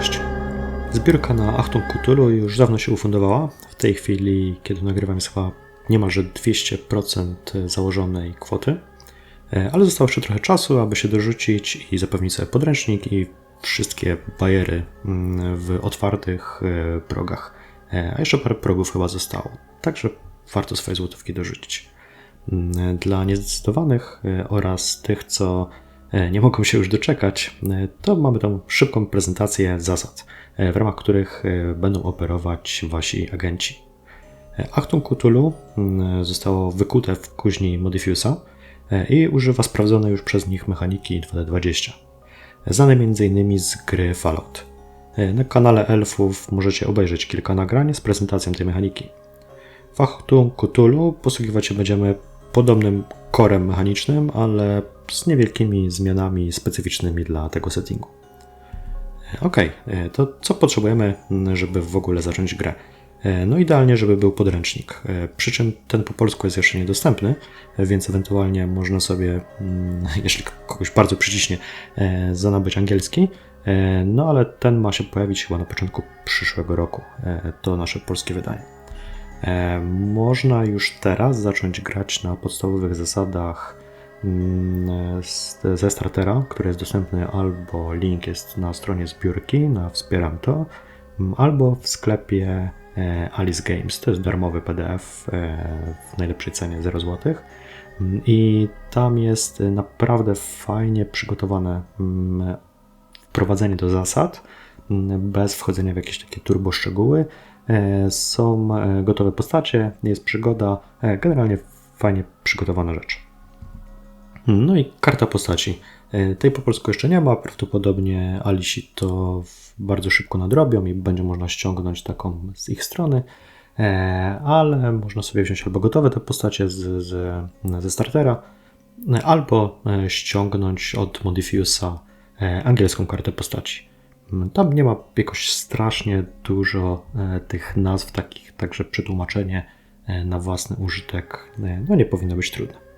Cześć. Zbiórka na Achtung Cthulhu już dawno się ufundowała. W tej chwili, kiedy nagrywam, jest chyba niemalże 200% założonej kwoty. E, Ale zostało jeszcze trochę czasu, aby się dorzucić i zapewnić sobie podręcznik i wszystkie bajery mm, w otwartych e, progach. E, A jeszcze parę progów chyba zostało. Także warto swoje złotówki dorzucić. Mm, Dla niezdecydowanych oraz tych, co nie mogą się już doczekać, e, to mamy tą szybką prezentację zasad, e, w ramach których e, będą operować wasi agenci. E, Achtung Cthulhu mm, zostało wykute w kuźni Modifiusa e, i używa sprawdzonej już przez nich mechaniki 2D20, znane m.in. z gry Fallout. E, Na kanale Elfów możecie obejrzeć kilka nagrań z prezentacją tej mechaniki. W Achtung Cthulhu posługiwać się będziemy podobnym korem mechanicznym, ale z niewielkimi zmianami specyficznymi dla tego settingu. Ok, to co potrzebujemy, m, żeby w ogóle zacząć grę? E, No idealnie, żeby był podręcznik. E, Przy czym ten po polsku jest jeszcze niedostępny, e, więc ewentualnie można sobie, mm, jeśli kogoś bardzo przyciśnie, e, zanabyć angielski. E, No ale ten ma się pojawić chyba na początku przyszłego roku. E, To nasze polskie wydanie. E, Można już teraz zacząć grać na podstawowych zasadach mm, z- ze startera, który jest dostępny albo link jest na stronie zbiórki, na Wspieram to, mm, albo w sklepie e, Alice Games. To jest darmowy PDF e, w najlepszej cenie 0 zł. Mm, I tam jest naprawdę fajnie przygotowane mm, wprowadzenie do zasad, mm, bez wchodzenia w jakieś takie turbo szczegóły. E, Są gotowe postacie, jest przygoda, generalnie fajnie przygotowana rzecz. No i karta postaci. E, Tej po polsku jeszcze nie ma, prawdopodobnie Alisi to bardzo szybko nadrobią i będzie można ściągnąć taką z ich strony, E, ale można sobie wziąć albo gotowe te postacie z, z, ze startera, e, albo ściągnąć od Modifiusa angielską kartę postaci. Mm, Tam nie ma jakoś strasznie dużo tych nazw takich, także przetłumaczenie na własny użytek no nie powinno być trudne.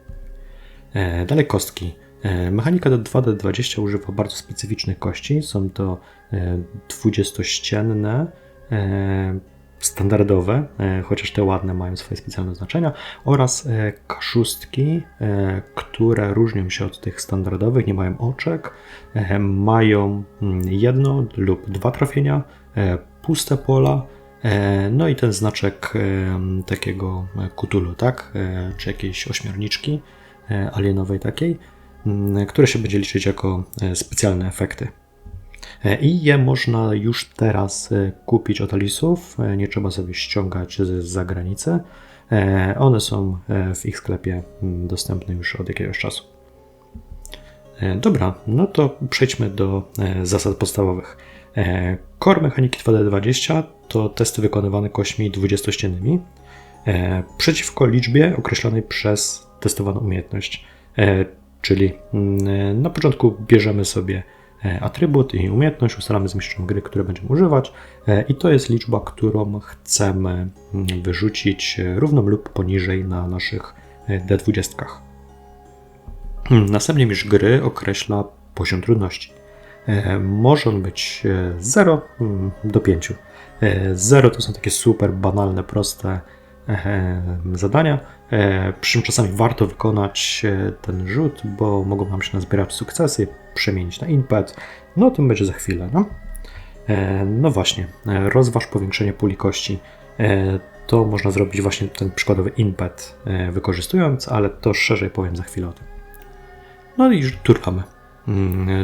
E, Dalej kostki. E, Mechanika do 2D20 używa bardzo specyficznych kości. Są to e, 20-ścienne, e, standardowe, chociaż te ładne mają swoje specjalne znaczenia, oraz kaszustki, które różnią się od tych standardowych, nie mają oczek, mają mm, jedno lub dwa trafienia, puste pola, no i ten znaczek takiego kutulu, tak, czy jakiejś ośmiorniczki alienowej takiej, mm, które się będzie liczyć jako e, specjalne efekty. E, I je można już teraz e, kupić od Alisów. e, Nie trzeba sobie ściągać z zagranicy. E, One są e, w ich sklepie mm, dostępne już od jakiegoś czasu. E, Dobra, no to przejdźmy do e, zasad podstawowych. E, Core mechaniki 2D20 to testy wykonywane kośćmi 20-ściennymi e, przeciwko liczbie określonej przez testowaną umiejętność. E, Czyli mm, e, na początku bierzemy sobie e, atrybut i umiejętność, ustalamy z mistrzem gry, które będziemy używać i to jest liczba, którą chcemy mm, wyrzucić równą lub poniżej na naszych e, D20. Hmm, Następnie mistrz gry określa poziom trudności. Może on być e, 0 mm, do 5. 0 to są takie super banalne, proste zadania, e, przy czym czasami warto wykonać e, ten rzut, bo mogą nam się nazbierać sukcesy, przemienić na impet. No o tym będzie za chwilę. No, E, no właśnie, e, rozważ powiększenie puli kości. E, To można zrobić właśnie ten przykładowy impet e, wykorzystując, ale to szerzej powiem za chwilę o tym. No i turlamy. Mm,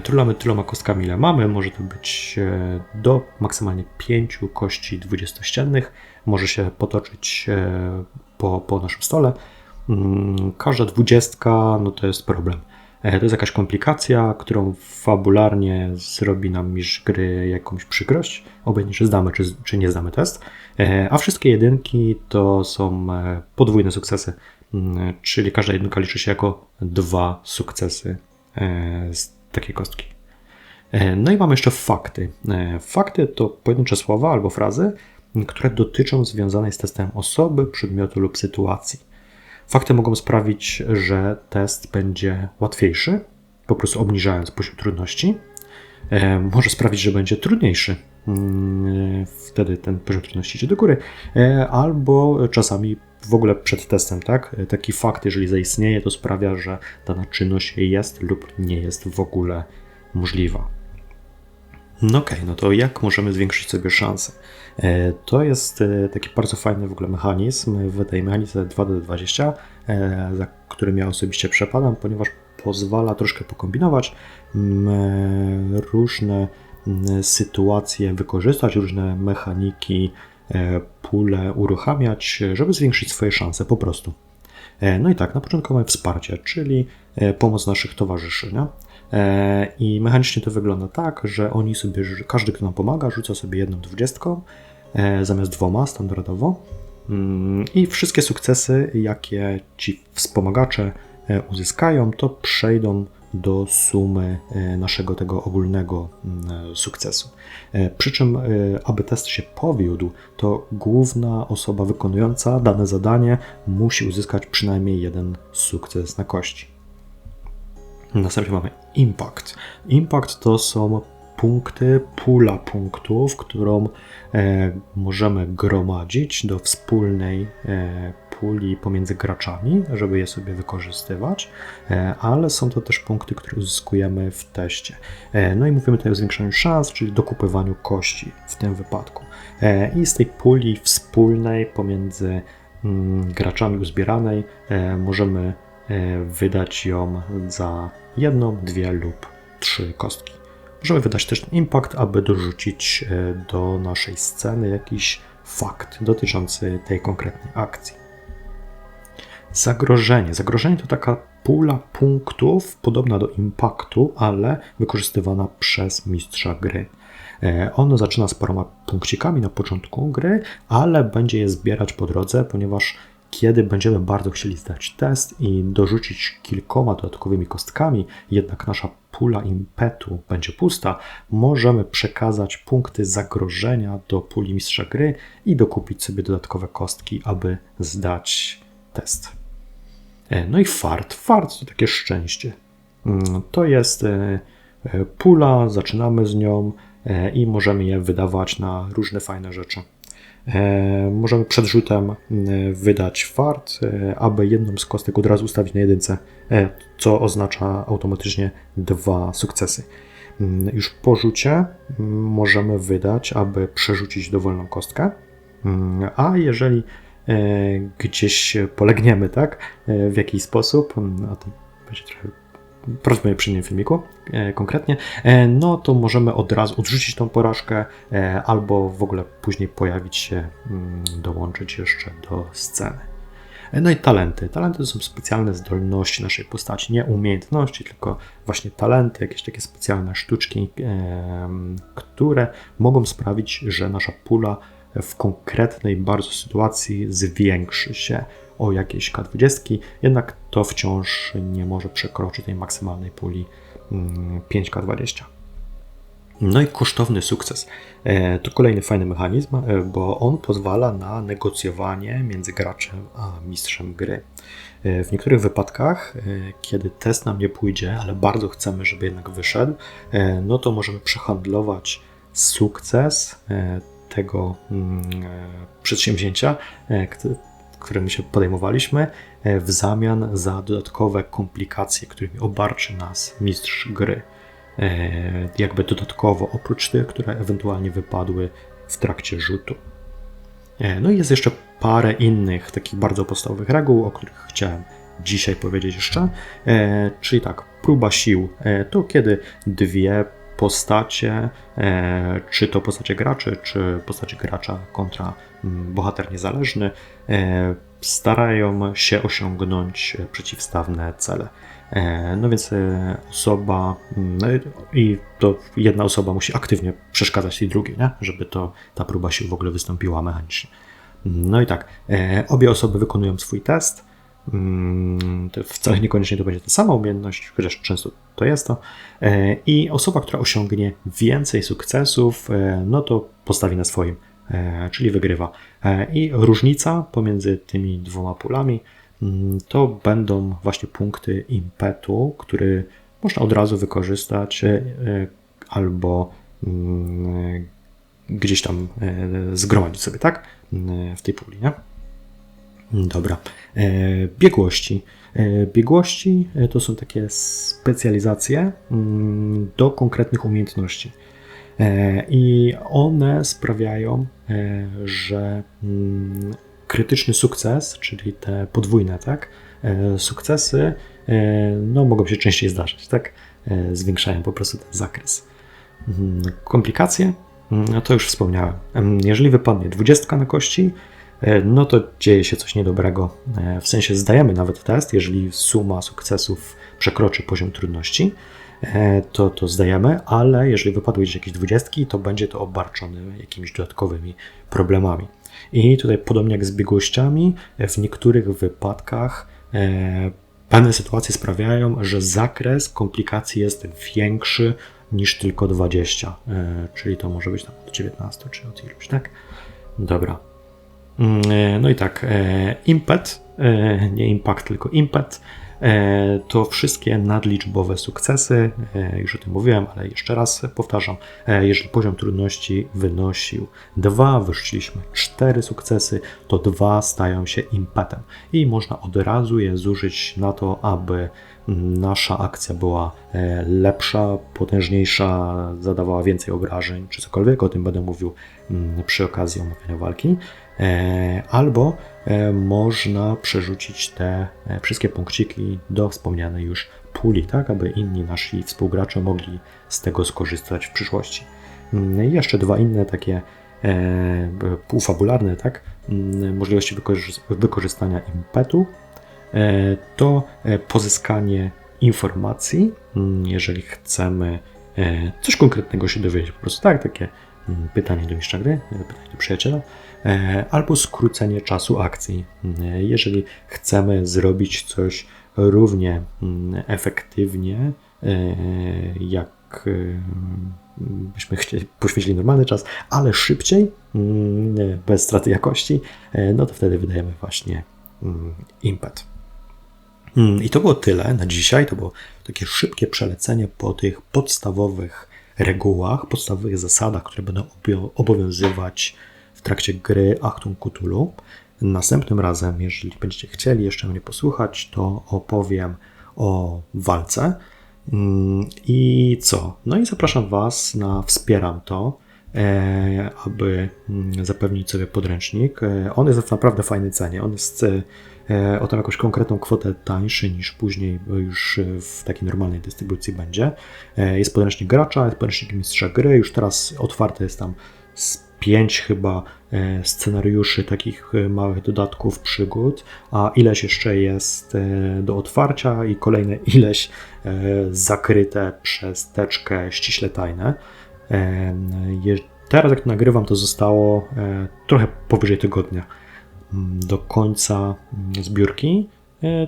Turlamy tyloma kostkami, ile mamy. Może to być e, do maksymalnie 5 kości 20-ściennych. Może się potoczyć e, po, po naszym stole. Mm, Każda dwudziestka no to jest problem. E, To jest jakaś komplikacja, którą fabularnie zrobi nam mistrz gry jakąś przykrość, obojętnie czy zdamy, czy, czy nie zdamy test. E, A wszystkie jedynki to są e, podwójne sukcesy, Mm, czyli każda jedynka liczy się jako dwa sukcesy e, z takiej kostki. E, No i mamy jeszcze fakty. E, Fakty to pojedyncze słowa albo frazy, które dotyczą związanej z testem osoby, przedmiotu lub sytuacji. Fakty mogą sprawić, że test będzie łatwiejszy, po prostu obniżając poziom trudności. może sprawić, że będzie trudniejszy. Wtedy ten poziom trudności idzie do góry, albo czasami w ogóle przed testem, tak? Taki fakt, jeżeli zaistnieje, to sprawia, że dana czynność jest lub nie jest w ogóle możliwa. No okej, okay, no to jak możemy zwiększyć sobie szanse? E, to jest e, taki bardzo fajny w ogóle mechanizm w tej mechanice 2D20, e, za którym ja osobiście przepadam, ponieważ pozwala troszkę pokombinować, różne sytuacje wykorzystać, różne mechaniki, pule uruchamiać, żeby zwiększyć swoje szanse po prostu. No i tak, na początku mamy wsparcie, czyli pomoc naszych towarzyszy. Nie? E, I mechanicznie to wygląda tak, że oni sobie, każdy, kto nam pomaga, rzuca sobie jedną dwudziestką e, zamiast dwoma standardowo. Mm, I wszystkie sukcesy, jakie ci wspomagacze e, uzyskają, to przejdą do sumy naszego tego ogólnego mm, sukcesu. Przy czym, aby test się powiódł, to główna osoba wykonująca dane zadanie musi uzyskać przynajmniej jeden sukces na kości. Następnie mamy impact. Impact to są punkty, pula punktów, którą e, możemy gromadzić do wspólnej e, puli pomiędzy graczami, żeby je sobie wykorzystywać, e, ale są to też punkty, które uzyskujemy w teście. E, no i mówimy tutaj o zwiększaniu szans, czyli dokupywaniu kości w tym wypadku. E, I z tej puli wspólnej pomiędzy mm, graczami uzbieranej możemy wydać ją za jedną, dwie lub trzy kostki. Możemy wydać też impact, aby dorzucić do naszej sceny jakiś fakt dotyczący tej konkretnej akcji. Zagrożenie. Zagrożenie to taka pula punktów podobna do impaktu, ale wykorzystywana przez mistrza gry. E, ono zaczyna z paroma punkcikami na początku gry, ale będzie je zbierać po drodze, ponieważ kiedy będziemy bardzo chcieli zdać test i dorzucić kilkoma dodatkowymi kostkami, jednak nasza pula impetu będzie pusta, możemy przekazać punkty zagrożenia do puli mistrza gry i dokupić sobie dodatkowe kostki, aby zdać test. E, no i fart. Fart to takie szczęście. Mm, to jest e, e, pula, zaczynamy z nią i możemy je wydawać na różne fajne rzeczy. Możemy przed rzutem wydać fart, aby jedną z kostek od razu ustawić na jedynce, co oznacza automatycznie dwa sukcesy. Mm, już po rzucie mm, możemy wydać, aby przerzucić dowolną kostkę, a jeżeli gdzieś polegniemy, tak, w jakiś sposób, a to będzie trochę porozmawiamy przy innym filmiku e, konkretnie, e, no to możemy od razu odrzucić tą porażkę e, albo w ogóle później pojawić się, mm, dołączyć jeszcze do sceny. No i talenty. Talenty to są specjalne zdolności naszej postaci, nie umiejętności, tylko właśnie talenty, jakieś takie specjalne sztuczki, które mogą sprawić, że nasza pula w konkretnej bardzo sytuacji zwiększy się o jakieś K20, jednak to wciąż nie może przekroczyć tej maksymalnej puli 5K20. Mm, no i kosztowny sukces. E, to kolejny fajny mechanizm, e, bo on pozwala na negocjowanie między graczem a mistrzem gry. E, w niektórych wypadkach, kiedy test nam nie pójdzie, ale bardzo chcemy, żeby jednak wyszedł, no to możemy przehandlować sukces tego mm, przedsięwzięcia, którymi się podejmowaliśmy, e, w zamian za dodatkowe komplikacje, którymi obarczy nas mistrz gry. E, jakby dodatkowo, oprócz tych, które ewentualnie wypadły w trakcie rzutu. E, no i jest jeszcze parę innych takich bardzo podstawowych reguł, o których chciałem dzisiaj powiedzieć jeszcze. Czyli tak, próba sił to kiedy dwie postacie, czy to postacie graczy, czy postacie gracza kontra mm, bohater niezależny, E, starają się osiągnąć przeciwstawne cele. E, no więc e, osoba, no i to jedna osoba musi aktywnie przeszkadzać tej drugiej, nie? żeby to, ta próba się w ogóle wystąpiła mechanicznie. No i tak, obie osoby wykonują swój test. Mm, to wcale niekoniecznie to będzie ta sama umiejętność, chociaż często to jest to. I osoba, która osiągnie więcej sukcesów, no to postawi na swoim E, czyli wygrywa. E, I różnica pomiędzy tymi dwoma pulami mm, to będą właśnie punkty impetu, który można od razu wykorzystać, e, albo mm, gdzieś tam e, zgromadzić sobie, tak? W tej puli, nie? Dobra. E, biegłości. E, biegłości to są takie specjalizacje mm, do konkretnych umiejętności. I one sprawiają, że mm, krytyczny sukces, czyli te podwójne, tak? Sukcesy no, mogą się częściej zdarzać, tak? Zwiększają po prostu ten zakres. Komplikacje no to już wspomniałem. Jeżeli wypadnie 20 na kości, e, no to dzieje się coś niedobrego. E, w sensie zdajemy nawet test, jeżeli suma sukcesów przekroczy poziom trudności, e, to, to zdajemy, ale jeżeli wypadły gdzieś jakieś 20, to będzie to obarczone jakimiś dodatkowymi problemami. I tutaj, podobnie jak z biegłościami, w niektórych wypadkach pewne sytuacje sprawiają, że zakres komplikacji jest większy niż tylko 20, e, czyli to może być tam od 19 czy od iluś, tak? Dobra. Mm, e, no i tak, e, impet, nie impact, tylko impet, to wszystkie nadliczbowe sukcesy, już o tym mówiłem, ale jeszcze raz powtarzam, jeżeli poziom trudności wynosił 2, wyrzuciliśmy 4 sukcesy, to 2 stają się impetem i można od razu je zużyć na to, aby nasza akcja była e, lepsza, potężniejsza, zadawała więcej obrażeń, czy cokolwiek, o tym będę mówił mm, przy okazji omawiania walki. E, albo e, można przerzucić te wszystkie punkciki do wspomnianej już puli, tak, aby inni nasi współgracze mogli z tego skorzystać w przyszłości. Mm, I jeszcze dwa inne takie półfabularne, tak, mm, możliwości wykorzystania impetu E, to e, pozyskanie informacji, mm, jeżeli chcemy e, coś konkretnego się dowiedzieć, po prostu tak, takie pytanie do mistrza gry, pytanie do przyjaciela, albo skrócenie czasu akcji. Mm, jeżeli chcemy zrobić coś równie efektywnie, jak byśmy chcieli, poświęcili normalny czas, ale szybciej, bez straty jakości, no to wtedy wydajemy właśnie impet. I to było tyle na dzisiaj. To było takie szybkie przelecenie po tych podstawowych regułach, podstawowych zasadach, które będą obowiązywać w trakcie gry Achtung Cthulhu. Następnym razem, jeżeli będziecie chcieli jeszcze mnie posłuchać, to opowiem o walce. Hmm, I co? No i zapraszam Was na Wspieram to, e, aby hmm, zapewnić sobie podręcznik. E, on jest w naprawdę fajnej cenie. On jest E, o tam jakąś konkretną kwotę tańszy niż później już w takiej normalnej dystrybucji będzie. E, jest podręcznik gracza, jest podręcznik mistrza gry, już teraz otwarte jest tam z pięć chyba e, scenariuszy takich małych dodatków, przygód, a ileś jeszcze jest do otwarcia i kolejne ileś zakryte przez teczkę ściśle tajne. Teraz jak nagrywam to zostało trochę powyżej tygodnia do końca zbiórki. E,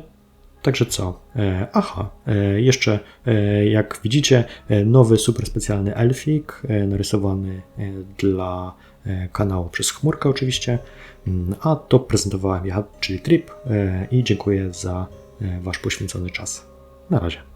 także co? E, aha, e, jeszcze jak widzicie, nowy super specjalny elfik, narysowany dla kanału przez chmurkę oczywiście, mm, a to prezentowałem ja, czyli Trip i dziękuję za Wasz poświęcony czas. Na razie.